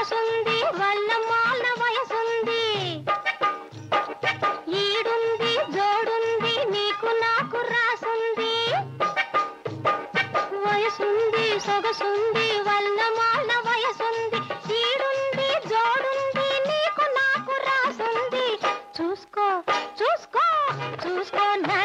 సొగసుంది వల్లమాల వయసుంది. ఈడుంది జోడుంది నీకు నాకు రాసుంది. వయసుంది సొగసుంది వల్లమాల వయసుంది. ఈడుంది జోడుంది నీకు నాకు రాసుంది. చూసుకో చూసుకో చూసుకో నా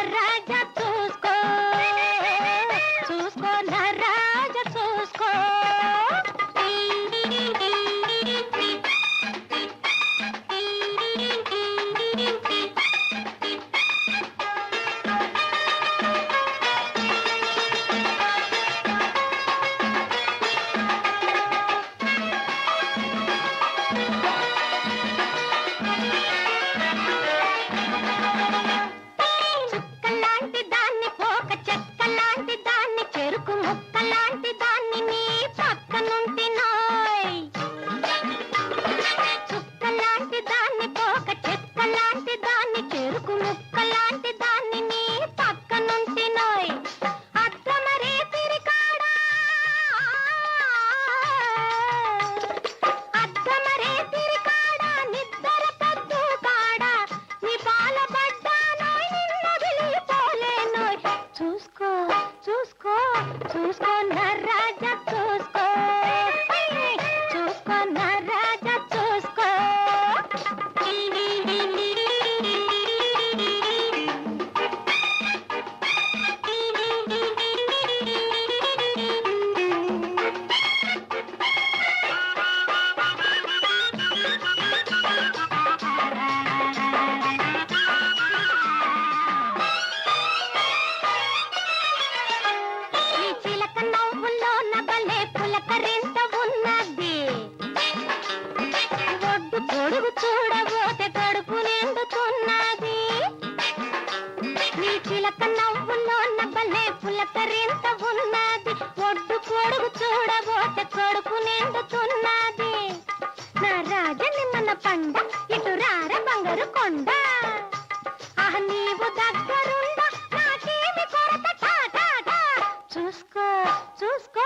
చూసుకో నగలే ఉన్నది ఒడ్డు పొడుగు చూడబోతే కడుపు నిండుతున్నది. నీ చిలక నవ్వుల్లో నగలే పులకరింత ఉన్నది ఒడ్డు పొడుగు చూడబోతే కడుపు నిండుతున్నది. నా రాజని మన పండ ఇటు రార బంగారు కొండ. ఆహ్ నీవు దగ్గరుండ నాకేమి కొరత? చూసుకో చూసుకో